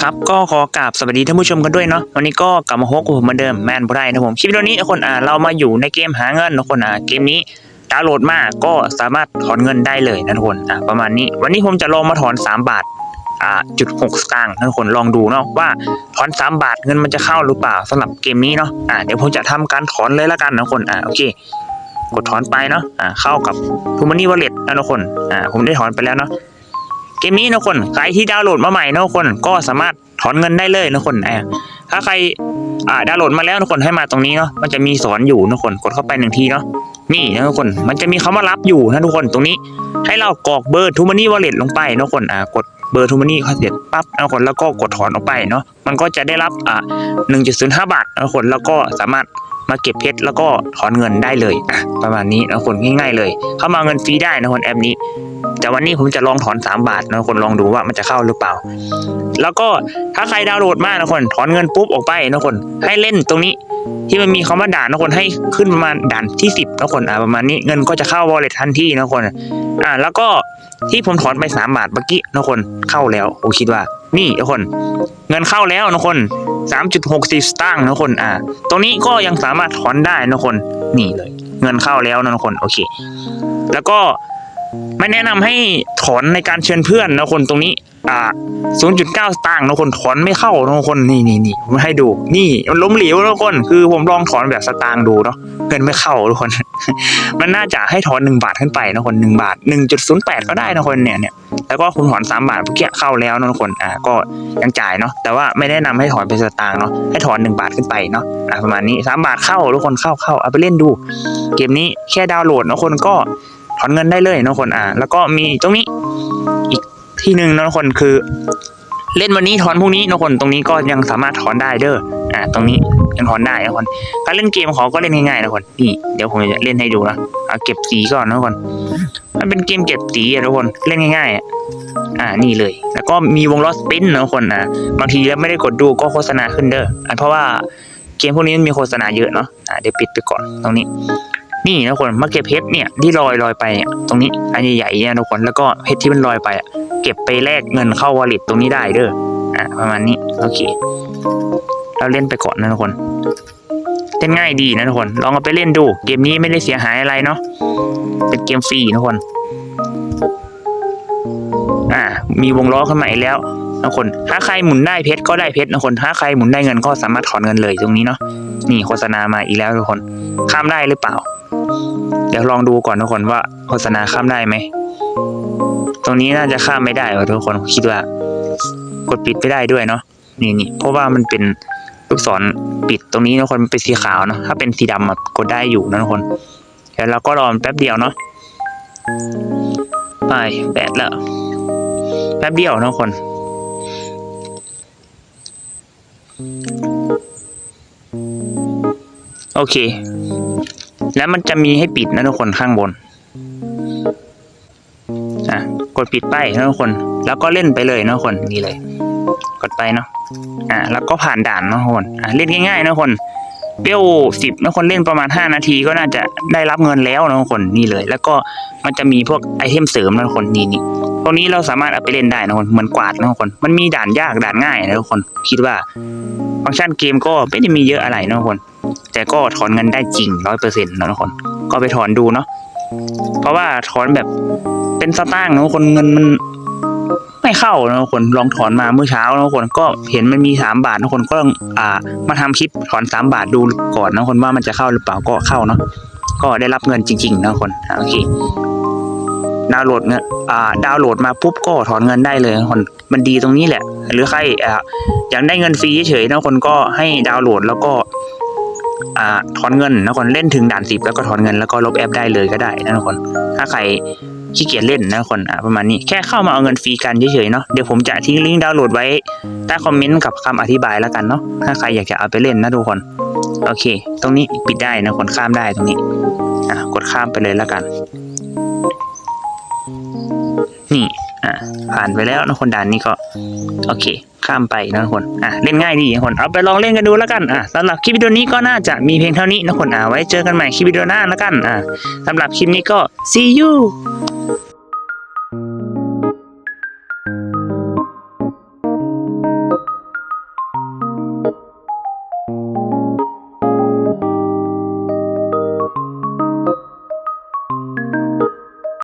ครับก็ขอกราบสวัสดีท่านผู้ชมกันด้วยเนาะวันนี้ก็กลับมาพบกับผมเหมือนเดิมแมนผู้ได้นะผมคลิปวิดีโอนี้ทุกคนอ่าเรามาอยู่ในเกมหาเงินทุกคนอ่าเกมนี้ดาวน์โหลดมาก็สามารถถอนเงินได้เลยนะทุกคนอ่าประมาณนี้ วันนี้ผมจะลองมาถอน 3 บาทอ่าจุดหกสตางค์นะทุกคนลองดูเนาะว่าถอน 3 บาทเงินมันจะเข้าหรือเปล่าสำหรับเกมนี้เนาะอ่าเดี๋ยวผมจะทำการถอนเลยละกันนะทุกคนอ่าโอเค กดถอนไปเนาะอ่าเข้ากับทูมันนี่วอลเล็ตนะทุกคนอ่าผมได้ถอนไปแล้วเนาะเกมนี้นะคนใครที่ดาวน์โหลดมาใหม่นะคนก็สามารถถอนเงินได้เลยนะคนอ่าถ้าใครอ่าดาวน์โหลดมาแล้วนะคนให้มาตรงนี้เนาะมันจะมีสอนอยู่นะคนกดเข้าไปหนึ่งทีเนาะนี่นะทุกคนมันจะมีคำว่ารับอยู่นะทุกคนตรงนี้ ให้เรากรอกเบอร์ทูมานี่วอลเล็ตลงไปนะคนอ่ากดเบอร์ทูมานี่เขาเสร็จปั๊บนะคนแล้วก็กดถอนออกไปเนาะมันก็จะได้รับอ่าหนึ่งจุดศูนย์ห้าบาทนะคนแล้วก็สามารถ มาเก็บเพชรแล้วก็ถอนเงินได้เลยอะประมาณนี้นะคนง่ายๆเลย เข้ามาเงินฟรีได้นะคนแอปนี้ แต่วันนี้ผมจะลองถอน 3 บาทนะคนลองดูว่ามันจะเข้าหรือเปล่า แล้วก็ถ้าใครดาวน์โหลดมานะคนถอนเงินปุ๊บออกไปนะคนให้เล่นตรงนี้ ที่มันมีคำว่าด่านนะคนให้ขึ้นประมาณด่านที่10นะคนอ่าประมาณนี้เงินก็จะเข้าวอลเล็ตทันทีนะคนอ่าแล้วก็ที่ผมถอนไป3บาทเมื่อกี้นะคนเข้าแล้วผมคิดว่านี่นะคน เงินเข้าแล้วนะคน3.60สตางค์นะคนอ่า ตรงนี้ก็ยังสามารถถอนได้นะคนนี่เลย เงินเข้าแล้วนะคนโอเค แล้วก็ไม่แนะนำให้ถอนในการเชิญเพื่อนนะคนตรงนี้ อ่า0.9สตางค์นะคนถอนไม่เข้านะคนนี่นี่นี่ผมให้ดู นี่มันล้มเหลวนะคน คือผมลองถอนแบบสตางค์ดูเนาะเงินไม่เข้าทุกคน มันน่าจะให้ถอนหนึ่งบาทขึ้นไปนะคนหนึ่งบาท1.08ก็ได้นะคนเนี่ยเนี่ยแล้วก็คุณถอนสามบาทเมื่อกี้เข้าแล้วนะทุกคนอ่าก็ยังจ่ายเนาะแต่ว่าไม่แนะนำให้ถอนเป็นสตางค์เนาะให้ถอนหนึ่งบาทขึ้นไปเนาะอ่าประมาณนี้สามบาทเข้าทุกคนเข้าเข้าเอาไปเล่นดู เกมนี้แค่ดาวน์โหลดนะคนก็ถอนเงินได้เลยนะคนอ่าแล้วก็มีตรงนี้อีก ที่หนึ่งนะคนคือ เล่นวันนี้ถอนพรุ่งนี้นะคนตรงนี้ก็ยังสามารถถอนได้เด้ออ่าตรงนี้ยังถอนได้นะคนการเล่นเกมของก็เล่นง่ายๆนะคนนี่เดี๋ยวผมจะเล่นให้ดูนะเอาเก็บสีก่อนนะคนมันเป็นเกมเก็บสีอะทุกคนเล่นง่ายๆอะอ่านี่เลย แล้วก็มีวงล้อสปินนะคนอ่าบางทีแล้วไม่ได้กดดูก็โฆษณาขึ้นเด้ออ่าเพราะว่าเกมพวกนี้มันมีโฆษณาเยอะเนาะอ่าเดี๋ยวปิดไปก่อนตรงนี้ นี่นะคนมาเก็บเพชรเนี่ยที่ลอยลอยไปเนี่ยตรงนี้อันใหญ่ๆเนี่ยทุกคนแล้วก็เพชรที่มันลอยไปอะเก็บไปแลกเงินเข้าวอลเล็ตตรงนี้ได้เด้ออะประมาณนี้โอเคเราเล่นไปก่อนนะทุกคนเล่นง่ายดีนะทุกคน ลองเอาไปเล่นดู เกมนี้ไม่ได้เสียหายอะไรเนาะเป็นเกมฟรีนะทุกคนอ่า มีวงล้อขึ้นมาอีกแล้วนะคน ถ้าใครหมุนได้เพชรก็ได้เพชรนะคน ถ้าใครหมุนได้เงินก็สามารถถอนเงินเลยตรงนี้เนาะ นี่โฆษณามาอีกแล้วทุกคน ข้ามได้หรือเปล่า เดี๋ยวลองดูก่อนทุกคนว่าโฆษณาข้ามได้ไหม ตรงนี้น่าจะข้ามไม่ได้ว่ะทุกคนคิดว่า กดปิดไม่ได้ด้วยเนาะนี่นี่เพราะว่ามันเป็นลูกศรปิดตรงนี้ทุกคนมันเป็นสีขาวเนาะถ้าเป็นสีดำอะกดได้อยู่นะทุกคนเดี๋ยวเราก็รอแป๊บเดียวเนาะไปแปดแล้วแป๊บเดียวนะทุกคนโอเค แล้วมันจะมีให้ปิดนะทุกคนข้างบนอะกดปิดไปนะทุกคน แล้วก็เล่นไปเลยนะทุกคนนี่เลย กดไปเนาะอะแล้วก็ผ่านด่านนะทุกคนอะเล่นง่ายๆนะทุกคนเปรี้ยวสิบนะคนเล่นประมาณห้านาทีก็น่าจะได้รับเงินแล้วนะทุกคนนี่เลย แล้วก็มันจะมีพวกไอเทมเสริมนะทุกคนนี่นี่พวกนี้เราสามารถเอาไปเล่นได้นะทุกคนเหมือนกวาดนะทุกคนมันมีด่านยากด่านง่ายนะทุกคนคิดว่า ฟังก์ชันเกมก็ไม่ได้มีเยอะอะไรนะทุกคน แต่ก็ถอนเงินได้จริงร้อยเปอร์เซ็นต์นะทุกคน ก็ไปถอนดูเนาะเพราะว่าถอนแบบเป็นสตางค์นะทุกคนเงินมันไม่เข้านะทุกคนลองถอนมาเมื่อเช้านะทุกคนก็เห็นมันมีสามบาทนะทุกคนก็ลองอ่ามาทำคลิปถอนสามบาทดูก่อนนะทุกคนว่ามันจะเข้าหรือเปล่าก็เข้าเนาะก็ได้รับเงินจริง ๆ นะทุกคนโอเคดาวน์โหลดเงินอ่าดาวน์โหลดมาปุ๊บก็ถอนเงินได้เลยทุกคนมันดีตรงนี้แหละ หรือใครอ่าอยากได้เงินฟรีเฉยๆนะคนก็ให้ดาวน์โหลดแล้วก็ อ่าถอนเงินนะคนเล่นถึงด่านสิบแล้วก็ถอนเงินแล้วก็ลบแอปได้เลยก็ได้นะทุกคนถ้าใครขี้เกียจเล่นนะคนอ่าประมาณนี้แค่เข้ามาเอาเงินฟรีกันเฉยๆเนาะเดี๋ยวผมจะทิ้งลิงก์ดาวน์โหลดไว้ใต้คอมเมนต์กับคำอธิบายแล้วกันเนาะถ้าใครอยากจะเอาไปเล่นนะทุกคน โอเค ตรงนี้ปิดได้นะคนข้ามได้ตรงนี้อะกดข้ามไปเลยแล้วกัน นี่อะผ่านไปแล้วนะคนด่านนี้ก็ โอเค ข้ามไปนะคนอะเล่นง่ายดีนะคนเอาไปลองเล่นกันดูแล้วกันอะสำหรับคลิปวิดีโอนี้ก็น่าจะมีเพียงเท่านี้นะคนอะไว้เจอกันใหม่คลิปวิดีโอหน้าแล้วกันอะสำหรับคลิปนี้ก็ see you